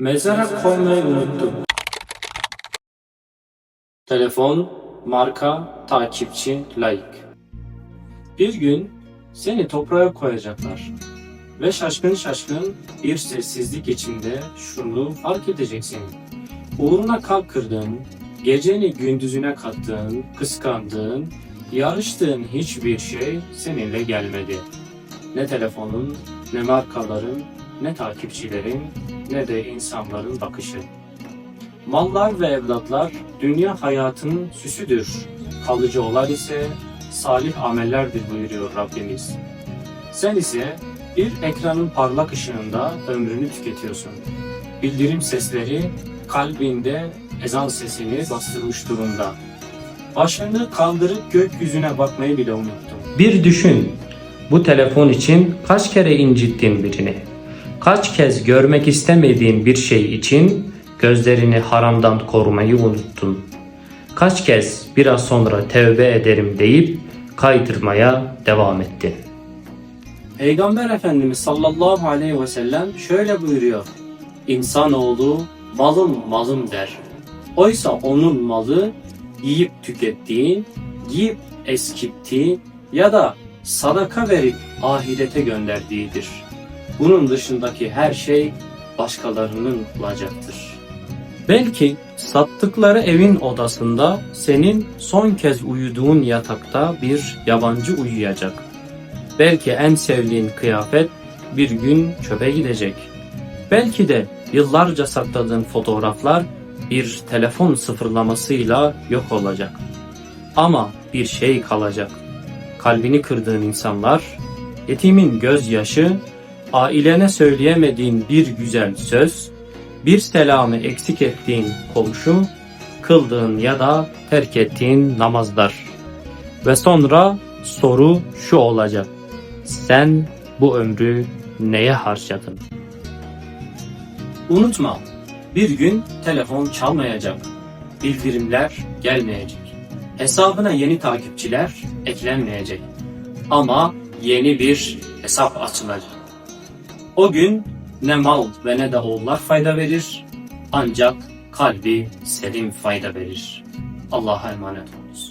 Mezara koymayı unuttum. Telefon, marka, takipçi, like. Bir gün seni toprağa koyacaklar. Ve şaşkın şaşkın bir sessizlik içinde şunu fark edeceksin. Uğruna kalp kırdığın, geceni gündüzüne kattığın, kıskandığın, yarıştığın hiçbir şey seninle gelmedi. Ne telefonun, ne markaların, ne takipçilerin, ne de insanların bakışı. Mallar ve evlatlar dünya hayatının süsüdür. Kalıcı olan ise salih amellerdir buyuruyor Rabbimiz. Sen ise bir ekranın parlak ışığında ömrünü tüketiyorsun. Bildirim sesleri kalbinde ezan sesini bastırmış durumda. Başını kaldırıp gökyüzüne bakmayı bile unuttun. Bir düşün. Bu telefon için kaç kere incittin birini? Kaç kez görmek istemediğin bir şey için gözlerini haramdan korumayı unuttun? Kaç kez biraz sonra tevbe ederim deyip kaydırmaya devam ettin? Peygamber Efendimiz sallallahu aleyhi ve sellem şöyle buyuruyor. İnsanoğlu malım malım der. Oysa onun malı yiyip tükettiğin, giyip eskittiğin ya da sadaka verip ahirete gönderdiğidir. Bunun dışındaki her şey başkalarının olacaktır. Belki sattıkları evin odasında senin son kez uyuduğun yatakta bir yabancı uyuyacak. Belki en sevdiğin kıyafet bir gün çöpe gidecek. Belki de yıllarca sakladığın fotoğraflar bir telefon sıfırlamasıyla yok olacak. Ama bir şey kalacak. Kalbini kırdığın insanlar, yetimin gözyaşı, ailene söyleyemediğin bir güzel söz, bir selamı eksik ettiğin komşu, kıldığın ya da terk ettiğin namazlar. Ve sonra soru şu olacak. Sen bu ömrü neye harcadın? Unutma, bir gün telefon çalmayacak. Bildirimler gelmeyecek. Hesabına yeni takipçiler eklenmeyecek. Ama yeni bir hesap açılacak. O gün ne mal ve ne de oğullar fayda verir. Ancak kalbi selim fayda verir. Allah'a emanet ol.